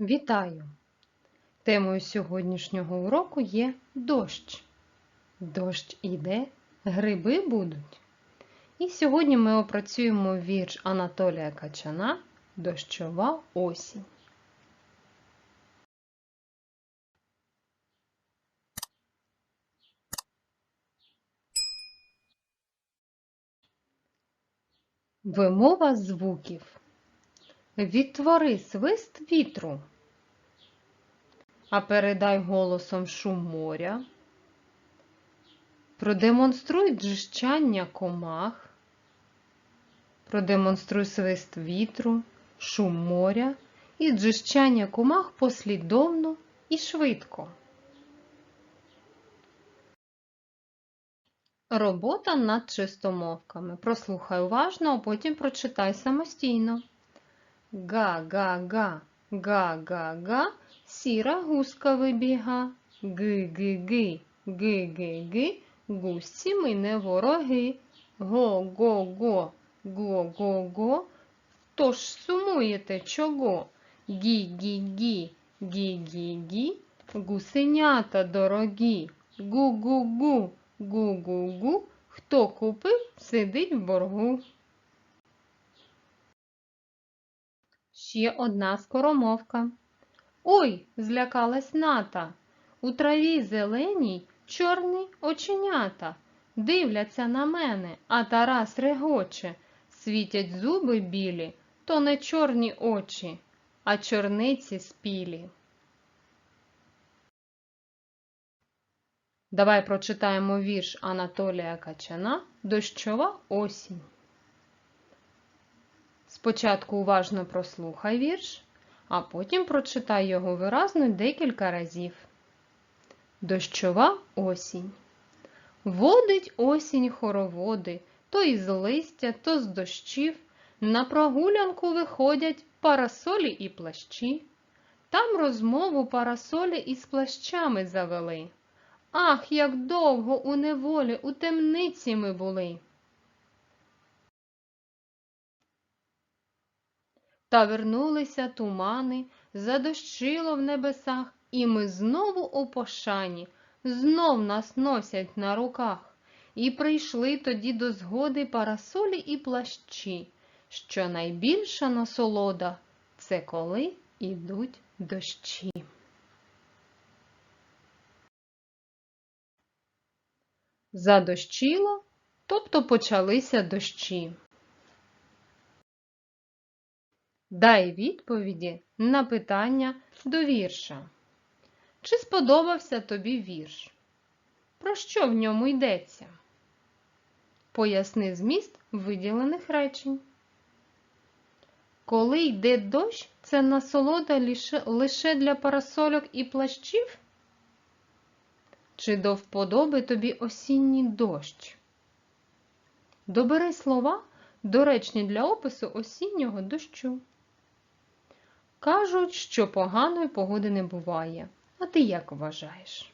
Вітаю! Темою сьогоднішнього уроку є дощ. Дощ іде, гриби будуть. І сьогодні ми опрацюємо вірш Анатолія Качана Дощова осінь. Вимова звуків. Відтвори свист вітру, а передай голосом шум моря. Продемонструй джищання комах, продемонструй свист вітру, шум моря і джищання комах послідовно і швидко. Робота над чистомовками. Прослухай уважно, а потім прочитай самостійно. Га-га-га, га-га-га, сіра гуска вибіга. Ги-ги-ги, ги-ги-ги, гусці ми не вороги. Го-го-го, го-го-го, хто ж сумуєте чого? Гі-гі-гі, гусенята дорогі. Гу-гу-гу, гу-гу-гу, хто купив, сидить в боргу. Ще одна скоромовка. Ой, злякалась ната. У траві зеленій чорні оченята. Дивляться на мене, а Тарас регоче. Світять зуби білі, то не чорні очі, а чорниці спілі. Давай прочитаємо вірш Анатолія Качана Дощова осінь. Спочатку уважно прослухай вірш, а потім прочитай його виразно декілька разів. Дощова осінь. Водить осінь хороводи, то із листя, то з дощів. На прогулянку виходять парасолі і плащі. Там розмову парасолі із плащами завели. Ах, як довго у неволі, у темниці ми були. Та вернулися тумани, задощило в небесах, і ми знову у пошані, знов нас носять на руках. І прийшли тоді до згоди парасолі і плащі, що найбільша насолода це коли ідуть дощі. Задощило, тобто почалися дощі. Дай відповіді на питання до вірша. Чи сподобався тобі вірш? Про що в ньому йдеться? Поясни зміст виділених речень. Коли йде дощ, це насолода лише для парасольок і плащів? Чи до вподоби тобі осінній дощ? Добери слова, доречні для опису осіннього дощу. Кажуть, що поганої погоди не буває. А ти як вважаєш?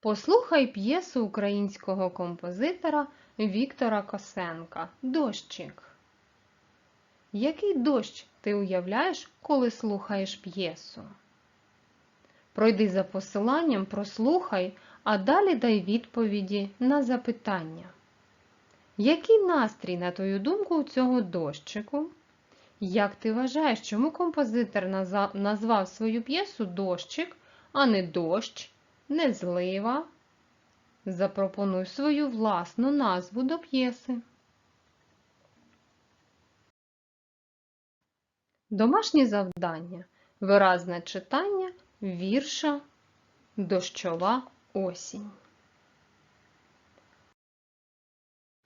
Послухай п'єсу українського композитора Віктора Косенка Дощик. Який дощ ти уявляєш, коли слухаєш п'єсу? Пройди за посиланням, прослухай, а далі дай відповіді на запитання. Який настрій, на твою думку, у цього дощику? Як ти вважаєш, чому композитор назвав свою п'єсу дощик, а не дощ, не злива? Запропонуй свою власну назву до п'єси. Домашні завдання. Виразне читання вірша Дощова осінь.